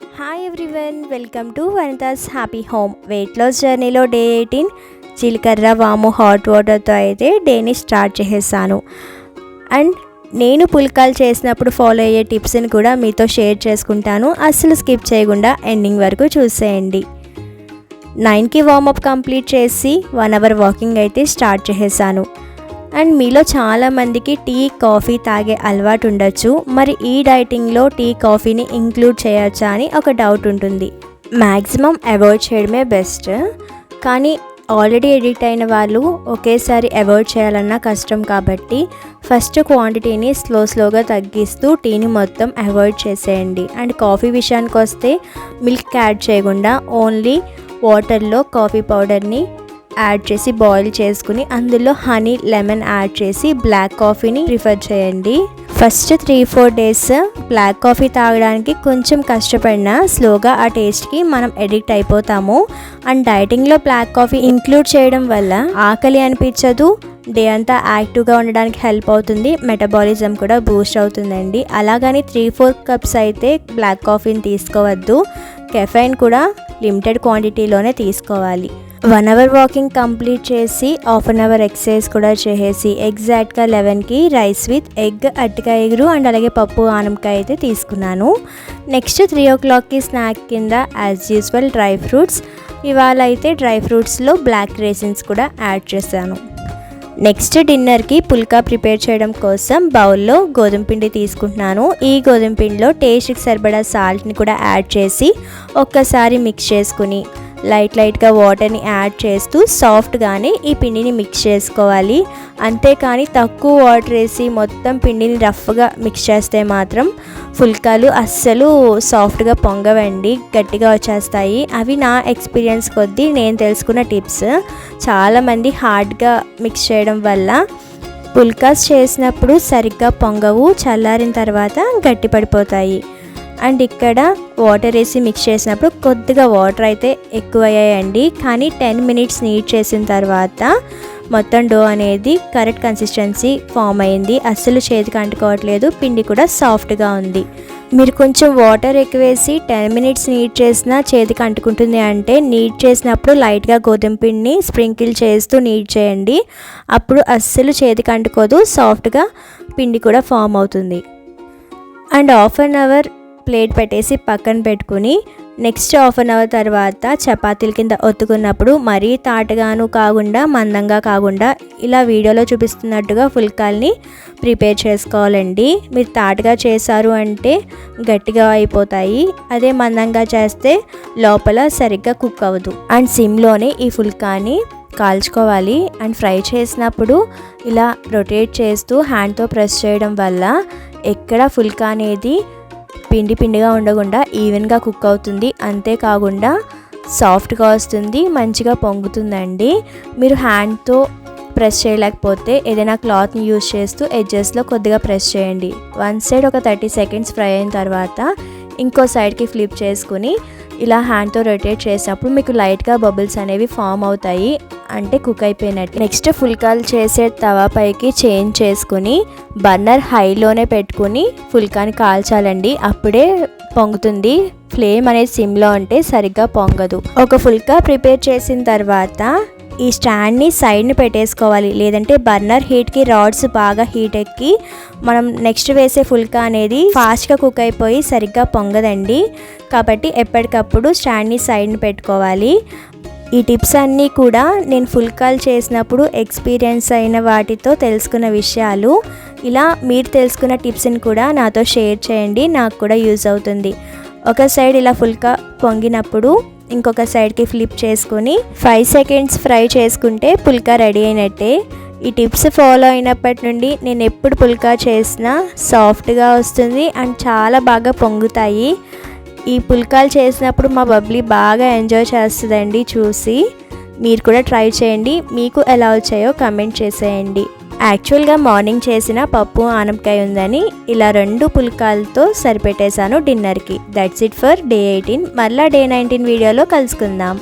Hi everyone welcome to Vanitha's happy home weight loss జర్నీలో day eighteen జీలకర్ర వాము hot వాటర్తో అయితే డేని స్టార్ట్ చేసేసాను. అండ్ నేను పుల్కాలు చేసినప్పుడు ఫాలో అయ్యే టిప్స్ని కూడా మీతో షేర్ చేసుకుంటాను. అస్సలు స్కిప్ చేయకుండా ఎండింగ్ వరకు చూసేయండి. నైన్కి వార్మప్ కంప్లీట్ చేసి వన్ అవర్ వాకింగ్ అయితే స్టార్ట్ చేసేసాను. అండ్ మీలో చాలామందికి టీ కాఫీ తాగే అలవాటు ఉండొచ్చు. మరి ఈ డైటింగ్లో టీ కాఫీని ఇంక్లూడ్ చేయొచ్చా అని ఒక డౌట్ ఉంటుంది. మ్యాక్సిమం అవాయిడ్ చేయడమే బెస్ట్. కానీ ఆల్రెడీ ఎడిక్ట్ అయిన వాళ్ళు ఒకేసారి అవాయిడ్ చేయాలన్నా కష్టం కాబట్టి ఫస్ట్ క్వాంటిటీని స్లో స్లోగా తగ్గిస్తూ టీని మొత్తం అవాయిడ్ చేసేయండి. అండ్ కాఫీ విషయానికి వస్తే మిల్క్ యాడ్ చేయకుండా ఓన్లీ వాటర్లో కాఫీ పౌడర్ని యాడ్ చేసి బాయిల్ చేసుకుని అందులో హనీ లెమన్ యాడ్ చేసి బ్లాక్ కాఫీని ప్రిఫర్ చేయండి. First three four days black coffee తాగడానికి కొంచెం కష్టపడినా స్లోగా ఆ టేస్ట్కి మనం ఎడిక్ట్ అయిపోతాము. అండ్ డైటింగ్లో బ్లాక్ కాఫీ ఇంక్లూడ్ చేయడం వల్ల ఆకలి అనిపించదు. డే అంతా యాక్టివ్గా ఉండడానికి హెల్ప్ అవుతుంది. మెటబాలిజం కూడా బూస్ట్ అవుతుందండి. అలాగని త్రీ ఫోర్ కప్స్ అయితే బ్లాక్ కాఫీని తీసుకోవద్దు. కెఫైన్ కూడా లిమిటెడ్ క్వాంటిటీలోనే తీసుకోవాలి. వన్ అవర్ వాకింగ్ కంప్లీట్ చేసి హాఫ్ అన్ అవర్ ఎక్సర్సైజ్ కూడా చేసేసి ఎగ్జాక్ట్గా లెవెన్కి రైస్ విత్ ఎగ్ అట్టకాయ ఎగురు అండ్ అలాగే పప్పు ఆనపకాయ అయితే తీసుకున్నాను. నెక్స్ట్ త్రీ ఓ క్లాక్కి స్నాక్ కింద యాజ్ యూజువల్ డ్రై ఫ్రూట్స్. ఇవాళ అయితే డ్రై ఫ్రూట్స్లో బ్లాక్ రేసిన్స్ కూడా యాడ్ చేశాను. నెక్స్ట్ డిన్నర్కి పుల్కా ప్రిపేర్ చేయడం కోసం బౌల్లో గోధుమ పిండి తీసుకుంటున్నాను. ఈ గోధుమ పిండిలో టేస్ట్కి సరిపడా సాల్ట్ని కూడా యాడ్ చేసి ఒక్కసారి మిక్స్ చేసుకుని లైట్ లైట్గా వాటర్ని యాడ్ చేస్తూ సాఫ్ట్గానే ఈ పిండిని మిక్స్ చేసుకోవాలి. అంతేకాని తక్కువ వాటర్ వేసి మొత్తం పిండిని రఫ్గా మిక్స్ చేస్తే మాత్రం ఫుల్కాలు అస్సలు సాఫ్ట్గా పొంగవండి గట్టిగా వచ్చేస్తాయి. అవి నా ఎక్స్పీరియన్స్ కొద్దీ నేను తెలుసుకున్న టిప్స్. చాలామంది హార్డ్గా మిక్స్ చేయడం వల్ల పుల్కాస్ చేసినప్పుడు సరిగ్గా పొంగవు చల్లారిన తర్వాత గట్టిపడిపోతాయి. అండ్ ఇక్కడ వాటర్ వేసి మిక్స్ చేసినప్పుడు కొద్దిగా వాటర్ అయితే ఎక్కువయ్యాయండి. కానీ టెన్ మినిట్స్ నీట్ చేసిన తర్వాత మొత్తం డో అనేది కరెక్ట్ కన్సిస్టెన్సీ ఫామ్ అయింది. అస్సలు చేతికి అంటుకోవట్లేదు. పిండి కూడా సాఫ్ట్గా ఉంది. మీరు కొంచెం వాటర్ ఎక్కువేసి టెన్ మినిట్స్ నీట్ చేసినా చేతికి అంటుకుంటుంది అంటే నీట్ చేసినప్పుడు లైట్గా గోధుమ పిండిని స్ప్రింకిల్ చేస్తూ నీట్ చేయండి. అప్పుడు అస్సలు చేతికి అంటుకోదు. సాఫ్ట్గా పిండి కూడా ఫామ్ అవుతుంది. And half an hour plate పెట్టేసి పక్కన పెట్టుకుని నెక్స్ట్ హాఫ్ అన్ అవర్ తర్వాత చపాతీల కింద ఒత్తుకున్నప్పుడు మరీ తాటగాను కాకుండా మందంగా కాకుండా ఇలా వీడియోలో చూపిస్తున్నట్టుగా ఫుల్కాల్ని ప్రిపేర్ చేసుకోవాలండి. మీరు తాటగా చేశారు అంటే గట్టిగా అయిపోతాయి. అదే మందంగా చేస్తే లోపల సరిగ్గా కుక్ అవ్వదు. అండ్ సిమ్లోనే ఈ ఫుల్కాని కాల్చుకోవాలి. అండ్ ఫ్రై చేసినప్పుడు ఇలా రొటేట్ చేస్తూ హ్యాండ్తో ప్రెస్ చేయడం వల్ల ఎక్కడ ఫుల్కా అనేది పిండి పిండిగా ఉండకుండా ఈవెన్గా కుక్ అవుతుంది. అంతేకాకుండా సాఫ్ట్గా వస్తుంది మంచిగా పొంగుతుందండి. మీరు హ్యాండ్తో ప్రెస్ చేయలేకపోతే ఏదైనా క్లాత్ని యూజ్ చేస్తూ ఎడ్జెస్లో కొద్దిగా ప్రెస్ చేయండి. వన్ సైడ్ ఒక థర్టీ సెకండ్స్ ఫ్రై అయిన తర్వాత ఇంకో సైడ్కి ఫ్లిప్ చేసుకుని ఇలా హ్యాండ్తో రొటేట్ చేసినప్పుడు మీకు లైట్గా బబుల్స్ అనేవి ఫామ్ అవుతాయి. అంటే కుక్ అయిపోయినట్టు. నెక్స్ట్ ఫుల్కాలు చేసే తవా పైకి చేంజ్ చేసుకుని బర్నర్ హైలోనే పెట్టుకుని ఫుల్కాని కాల్చాలండి. అప్పుడే పొంగుతుంది. ఫ్లేమ్ అనేది సిమ్లో ఉంటే సరిగ్గా పొంగదు. ఒక ఫుల్కా ప్రిపేర్ చేసిన తర్వాత ఈ స్టాండ్ని సైడ్ని పెట్టేసుకోవాలి. లేదంటే బర్నర్ హీట్కి రాడ్స్ బాగా హీట్ ఎక్కి మనం నెక్స్ట్ వేసే ఫుల్కా అనేది ఫాస్ట్గా కుక్ అయిపోయి సరిగ్గా పొంగదండి. కాబట్టి ఎప్పటికప్పుడు స్టాండ్ని సైడ్ని పెట్టుకోవాలి. ఈ టిప్స్ అన్నీ కూడా నేను ఫుల్కాల్ చేసినప్పుడు ఎక్స్పీరియన్స్ అయిన వాటితో తెలుసుకున్న విషయాలు. ఇలా మీరు తెలుసుకున్న టిప్స్ని కూడా నాతో షేర్ చేయండి నాకు కూడా యూజ్ అవుతుంది. ఒక సైడ్ ఇలా ఫుల్కా పొంగినప్పుడు ఇంకొక సైడ్కి ఫ్లిప్ చేసుకొని ఫైవ్ సెకండ్స్ ఫ్రై చేసుకుంటే పుల్కా రెడీ అయినట్టే. ఈ టిప్స్ ఫాలో అయినప్పటి నుండి నేను ఎప్పుడు పుల్కా చేసినా సాఫ్ట్గా వస్తుంది అండ్ చాలా బాగా పొంగుతాయి. ఈ పుల్కాలు చేసినప్పుడు మా బబ్లీ బాగా ఎంజాయ్ చేస్తుందండి చూసి. మీరు కూడా ట్రై చేయండి. మీకు ఎలా వచ్చాయో కమెంట్ చేసేయండి. యాక్చువల్గా మార్నింగ్ చేసిన పప్పు ఆనపకాయ ఉందని ఇలా రెండు పుల్కాలతో సరిపెట్టేశాను డిన్నర్కి. That's it for day eighteen మళ్ళీ డే నైన్టీన్ వీడియోలో కలుసుకుందాం.